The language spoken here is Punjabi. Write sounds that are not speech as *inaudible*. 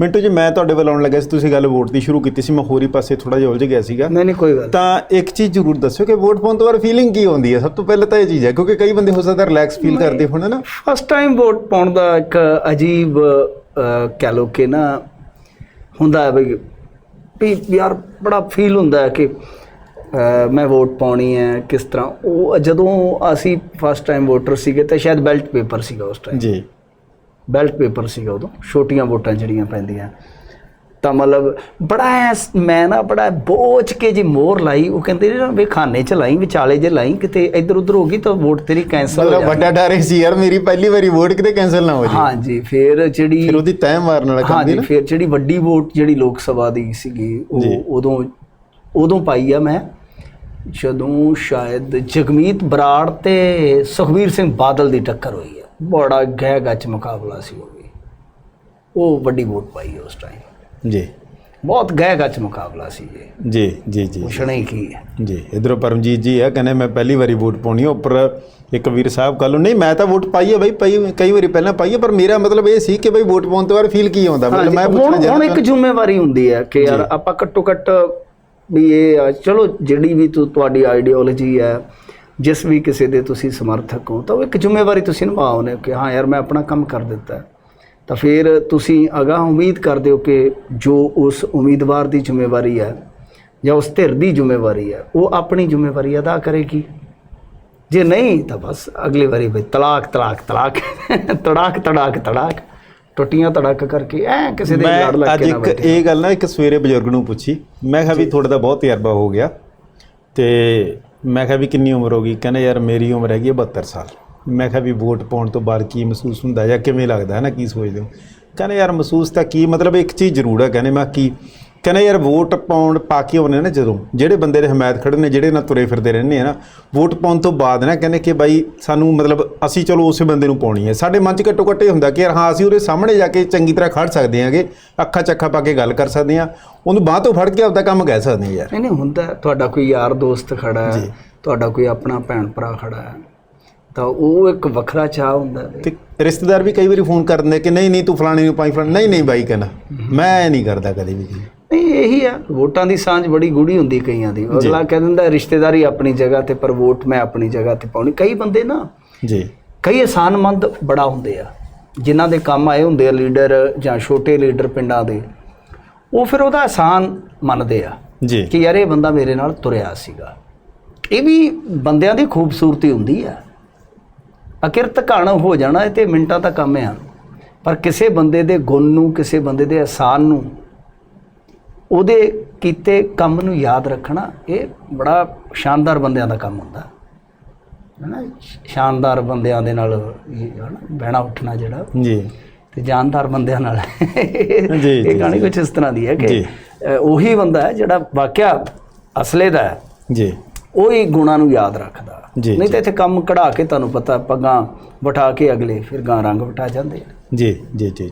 ਮਿੰਟੂ ਜੀ ਮੈਂ ਤੁਹਾਡੇ ਵੱਲ ਆਉਣ ਲੱਗਾ ਸੀ ਤੁਸੀਂ ਗੱਲ ਵੋਟ ਦੀ ਸ਼ੁਰੂ ਕੀਤੀ ਸੀ ਮੈਂ ਹੋਰ ਪਾਸੇ ਥੋੜਾ ਜਿਹਾ ਉਲਝ ਗਿਆ ਸੀਗਾ। ਨਹੀਂ ਨਹੀਂ ਕੋਈ ਗੱਲ ਤਾਂ ਇੱਕ ਚੀਜ਼ ਜ਼ਰੂਰ ਦੱਸਿਓ ਕਿ ਵੋਟ ਪਾਉਣ ਤੋਂ ਬਾਅਦ ਫੀਲਿੰਗ ਕੀ ਹੁੰਦੀ ਹੈ? ਸਭ ਤੋਂ ਪਹਿਲਾਂ ਤਾਂ ਇਹ ਚੀਜ਼ ਹੈ ਕਿਉਂਕਿ ਕਈ ਬੰਦੇ ਹੋ ਸਕਦਾ ਰਿਲੈਕਸ ਫੀਲ ਕਰਦੇ ਹੋਣ ਨਾ? ਫਸਟ ਟਾਈਮ ਵੋਟ ਪਾਉਣ ਦਾ ਇੱਕ ਅਜੀਬ ਕਹਿ ਲੋ ਕਿ ਨਾ ਹੁੰਦਾ ਹੈ ਵੀ ਵੀ ਯਾਰ ਬੜਾ ਫੀਲ ਹੁੰਦਾ ਹੈ ਕਿ ਮੈਂ ਵੋਟ ਪਾਉਣੀ ਹੈ ਕਿਸ ਤਰ੍ਹਾਂ। ਉਹ ਜਦੋਂ ਅਸੀਂ ਫਸਟ ਟਾਈਮ ਵੋਟਰ ਸੀਗੇ ਤਾਂ ਸ਼ਾਇਦ ਬੈਲਟ ਪੇਪਰ ਸੀਗਾ ਉਸ ਟਾਈਮ ਜੀ। ਬੈਲਟ ਪੇਪਰ ਸੀਗਾ ਉਦੋਂ ਛੋਟੀਆਂ ਵੋਟਾਂ ਜਿਹੜੀਆਂ ਪੈਂਦੀਆਂ। ਤਾਂ ਮਤਲਬ ਬੜਾ ਮੈਂ ਨਾ ਬੜਾ ਬੋਝ ਕੇ ਜੀ ਮੋਹਰ ਲਾਈ ਉਹ ਕਹਿੰਦੇ ਨੇ ਵੀ ਖਾਨੇ ਚ ਲਾਈ ਵਿਚਾਲੇ ਜੇ ਲਾਈ ਕਿਤੇ ਇੱਧਰ ਉੱਧਰ ਹੋ ਗਈ ਤਾਂ ਵੋਟ ਤੇਰੀ ਕੈਂਸਲ ਹੋ ਜਾਣੀ। ਵੱਡਾ ਡਰ ਸੀ ਯਾਰ ਮੇਰੀ ਪਹਿਲੀ ਵਾਰੀ ਵੋਟ ਕਿਤੇ ਕੈਨਸਲ ਨਾ ਹੋ ਜਾਏ ਹਾਂਜੀ ਫਿਰ ਜਿਹੜੀ ਫਿਰ ਉਹਦੀ ਤੈਅ ਮਾਰਨ ਵਾਲਾ ਕੰਮ ਹਾਂਜੀ ਦੀ ਨਾ। ਫਿਰ ਜਿਹੜੀ ਵੱਡੀ ਵੋਟ ਜਿਹੜੀ ਲੋਕ ਸਭਾ ਦੀ ਸੀਗੀ ਜੀ। ਉਹ ਉਦੋਂ ਉਦੋਂ ਪਾਈ ਆ ਮੈਂ। ਜਦੋਂ ਸ਼ਾਇਦ ਜਗਮੀਤ ਬਰਾੜ ਤੇ ਸੁਖਵੀਰ ਸਿੰਘ ਬਾਦਲ ਦੀ ਟੱਕਰ ਹੋਈ ਹੈ ਬੜਾ ਗਹਿ ਗੱਚ ਮੁਕਾਬਲਾ ਸੀ ਉਹ ਵੀ। ਉਹ ਵੱਡੀ ਵੋਟ ਪਾਈ ਉਸ ਟਾਈਮ ਜੀ। ਬਹੁਤ ਗਹਿ ਗੱਚ ਮੁਕਾਬਲਾ ਸੀ ਜੀ ਜੀ ਜੀ ਪੁੱਛਣਾ ਹੀ ਕੀ ਹੈ। ਜੀ ਇਧਰੋਂ ਪਰਮਜੀਤ ਜੀ ਆ ਕਹਿੰਦੇ ਮੈਂ ਪਹਿਲੀ ਵਾਰੀ ਵੋਟ ਪਾਉਣੀ ਉੱਪਰ ਇੱਕ ਵੀਰ ਸਾਹਿਬ ਕੱਲ ਨਹੀਂ ਮੈਂ ਤਾਂ ਵੋਟ ਪਾਈ ਹੈ ਬਈ ਪਈ ਕਈ ਵਾਰੀ ਪਹਿਲਾਂ ਪਾਈ ਹੈ ਪਰ ਮੇਰਾ ਮਤਲਬ ਇਹ ਸੀ ਕਿ ਬਈ ਵੋਟ ਪਾਉਣ ਤੋਂ ਬਾਅਦ ਫੀਲ ਕੀ ਆਉਂਦਾ? ਮਤਲਬ ਮੈਂ ਪੁੱਛਣਾ ਹੁਣ ਹੁਣ ਇੱਕ ਚਾਹੁੰਦਾ ਜ਼ਿੰਮੇਵਾਰੀ ਹੁੰਦੀ ਹੈ ਕਿ ਯਾਰ ਆਪਾਂ ਘੱਟੋ ਘੱਟ ਵੀ ਇਹ ਚਲੋ ਜਿਹੜੀ ਵੀ ਤੁਹਾਡੀ ਆਈਡੀਓਲੋਜੀ ਹੈ ਜਿਸ ਵੀ ਕਿਸੇ ਦੇ ਤੁਸੀਂ ਸਮਰਥਕ ਹੋ ਤਾਂ ਉਹ ਇੱਕ ਜ਼ਿੰਮੇਵਾਰੀ ਤੁਸੀਂ ਨਿਭਾਓ ਨੇ ਕਿ ਹਾਂ ਯਾਰ ਮੈਂ ਆਪਣਾ ਕੰਮ ਕਰ ਦਿੱਤਾ। ਤਾਂ ਫਿਰ ਤੁਸੀਂ ਅਗਾਹ ਉਮੀਦ ਕਰਦੇ ਹੋ ਕਿ ਜੋ ਉਸ ਉਮੀਦਵਾਰ ਦੀ ਜ਼ਿੰਮੇਵਾਰੀ ਹੈ ਜਾਂ ਉਸ ਧਿਰ ਦੀ ਜ਼ਿੰਮੇਵਾਰੀ ਹੈ ਉਹ ਆਪਣੀ ਜ਼ਿੰਮੇਵਾਰੀ ਅਦਾ ਕਰੇਗੀ। ਜੇ ਨਹੀਂ ਤਾਂ ਬਸ ਅਗਲੀ ਵਾਰੀ ਬਈ ਤਲਾਕ ਤਲਾਕ ਤਲਾਕ *laughs* ਤੜਾਕ ਤੜਾਕ ਤੜਾਕ ਟੁੱਟੀਆਂ ਤੜਾਕ ਕਰਕੇ ਐ ਕਿਸੇ ਦੇ ਲੜ ਮੈਂ ਲੱਗ ਕੇ ਨਾ ਇੱਕ ਬੈਠੇ ਇਹ ਗੱਲ ਨਾ ਇੱਕ ਸਵੇਰੇ ਬਜ਼ੁਰਗ ਨੂੰ ਪੁੱਛੀ। ਮੈਂ ਕਿਹਾ ਵੀ ਤੁਹਾਡਾ ਤਾਂ ਬਹੁਤ ਤਜਰਬਾ ਹੋ ਗਿਆ ਤੇ ਮੈਂ ਕਿਹਾ ਵੀ ਕਿੰਨੀ ਉਮਰ ਹੋ ਗਈ? ਕਹਿੰਦਾ, ਯਾਰ, ਮੇਰੀ ਉਮਰ ਹੈਗੀ ਹੈ 72 ਸਾਲ। ਮੈਂ ਕਿਹਾ ਵੀ ਵੋਟ ਪਾਉਣ ਤੋਂ ਬਾਅਦ ਕੀ ਮਹਿਸੂਸ ਹੁੰਦਾ ਜਾਂ ਕਿਵੇਂ ਲੱਗਦਾ ਹੈ ਨਾ, ਕੀ ਸੋਚਦੇ ਹੋ? ਕਹਿੰਦੇ, ਯਾਰ, ਮਹਿਸੂਸ ਤਾਂ ਕੀ, ਮਤਲਬ ਇੱਕ ਚੀਜ਼ ਜ਼ਰੂਰ ਹੈ। ਕਹਿੰਦੇ, ਮੈਂ ਕੀ ਕਹਿੰਦਾ ਯਾਰ ਵੋਟ ਪਾਉਣ ਪਾ ਕੇ ਆਉਂਦੇ ਨਾ ਜਦੋਂ ਜਿਹੜੇ ਬੰਦੇ ਦੇ ਹਮਾਇਤ ਖੜੇ ਨੇ ਜਿਹੜੇ ਨਾਲ ਤੁਰੇ ਫਿਰਦੇ ਰਹਿੰਦੇ ਆ ਨਾ ਵੋਟ ਪਾਉਣ ਤੋਂ ਬਾਅਦ ਨਾ ਕਹਿੰਦੇ ਕਿ ਬਾਈ ਸਾਨੂੰ ਮਤਲਬ ਅਸੀਂ ਚਲੋ ਉਸੇ ਬੰਦੇ ਨੂੰ ਪਾਉਣੀ ਹੈ। ਸਾਡੇ ਮਨ 'ਚ ਘੱਟੋ ਘੱਟ ਇਹ ਹੁੰਦਾ ਕਿ ਯਾਰ ਹਾਂ ਅਸੀਂ ਉਹਦੇ ਸਾਹਮਣੇ ਜਾ ਕੇ ਚੰਗੀ ਤਰ੍ਹਾਂ ਖੜ ਸਕਦੇ ਹਾਂਗੇ ਅੱਖਾਂ ਚੱਖਾਂ ਪਾ ਕੇ ਗੱਲ ਕਰ ਸਕਦੇ ਹਾਂ ਉਹਨੂੰ ਬਾਹ ਤੋਂ ਫੜ ਕੇ ਆਪਦਾ ਕੰਮ ਕਹਿ ਸਕਦੇ ਹਾਂ ਯਾਰ। ਨਹੀਂ ਨਹੀਂ ਹੁੰਦਾ ਤੁਹਾਡਾ ਕੋਈ ਯਾਰ ਦੋਸਤ ਖੜਾ ਹੈ ਤੁਹਾਡਾ ਕੋਈ ਆਪਣਾ ਭੈਣ ਭਰਾ ਖੜਾ ਹੈ ਤਾਂ ਉਹ ਇੱਕ ਵੱਖਰਾ ਚਾਹ ਹੁੰਦਾ ਤੇ ਰਿਸ਼ਤੇਦਾਰ ਵੀ ਕਈ ਵਾਰੀ ਫੋਨ ਕਰ ਦਿੰਦੇ ਕਿ ਨਹੀਂ ਨਹੀਂ ਤੂੰ ਫਲਾਣੇ ਨੂੰ ਪਾਈ ਫਲਾਣੇ ਨਹੀਂ ਨਹੀਂ ਬਾਈ ਕਹਿੰਦਾ ਮੈਂ ਨਹੀਂ ਕਰਦਾ ਕਦੇ ਵੀ। ਨਹੀਂ ਇਹੀ ਆ। ਵੋਟਾਂ ਦੀ ਸਾਂਝ ਬੜੀ ਗੂੜੀ ਹੁੰਦੀ ਕਈਆਂ ਦੀ। ਅਗਲਾ ਕਹਿ ਦਿੰਦਾ ਰਿਸ਼ਤੇਦਾਰੀ ਆਪਣੀ ਜਗ੍ਹਾ ਤੇ ਪਰ ਵੋਟ ਮੈਂ ਆਪਣੀ ਜਗ੍ਹਾ ਤੇ ਪਾਉਣੀ। ਕਈ ਬੰਦੇ ਨਾ ਜੀ। ਕਈ ਆਸਾਨਮੰਦ ਬੜਾ ਹੁੰਦੇ ਆ ਜਿਨ੍ਹਾਂ ਦੇ ਕੰਮ ਆਏ ਹੁੰਦੇ ਆ ਲੀਡਰ ਜਾਂ ਛੋਟੇ ਲੀਡਰ ਪਿੰਡਾਂ ਦੇ। ਉਹ ਫਿਰ ਉਹਦਾ ਆਸਾਨ ਮੰਨਦੇ ਆ ਜੀ। ਕਿ ਯਾਰ ਇਹ ਬੰਦਾ ਮੇਰੇ ਨਾਲ ਤੁਰਿਆ ਸੀਗਾ। ਇਹ ਵੀ ਬੰਦਿਆਂ ਦੀ ਖੂਬਸੂਰਤੀ ਹੁੰਦੀ ਆ। ਅਕਿਰਤ ਘਣ ਹੋ ਜਾਣਾ ਤੇ ਮਿੰਟਾਂ ਦਾ ਕੰਮ ਆ। ਪਰ ਕਿਸੇ ਬੰਦੇ ਦੇ ਗੁਣ ਨੂੰ ਕਿਸੇ ਬੰਦੇ ਦੇ ਆਸਾਨ ਨੂੰ ਉਹਦੇ ਕੀਤੇ ਕੰਮ ਨੂੰ ਯਾਦ ਰੱਖਣਾ ਇਹ ਬੜਾ ਸ਼ਾਨਦਾਰ ਬੰਦਿਆਂ ਦਾ ਕੰਮ ਹੁੰਦਾ। ਹੈ ਨਾ ਸ਼ਾਨਦਾਰ ਬੰਦਿਆਂ ਦੇ ਨਾਲ ਬਹਿਣਾ ਉੱਠਣਾ ਜਿਹੜਾ। ਜੀ। ਤੇ ਜਾਨਦਾਰ ਬੰਦਿਆਂ ਨਾਲ। ਜੀ, ਇਹ ਕਹਾਣੀ ਕੁਝ ਇਸ ਤਰ੍ਹਾਂ ਦੀ ਹੈ ਕਿ ਉਹੀ ਬੰਦਾ ਹੈ ਜਿਹੜਾ ਵਾਕਿਆ ਅਸਲੇ ਦਾ ਹੈ। ਜੀ। ਉਹੀ ਗੁਣਾਂ ਨੂੰ ਯਾਦ ਰੱਖਦਾ। ਨਹੀਂ ਤਾਂ ਇੱਥੇ ਕੰਮ ਕਢਾ ਕੇ ਤੁਹਾਨੂੰ ਪਤਾ ਪੱਗਾਂ ਵਟਾ ਕੇ ਅਗਲੇ ਫਿਰ ਗਾਂ ਰੰਗ ਵਟਾ ਜਾਂਦੇ ਜੀ ਜੀ ਜੀ।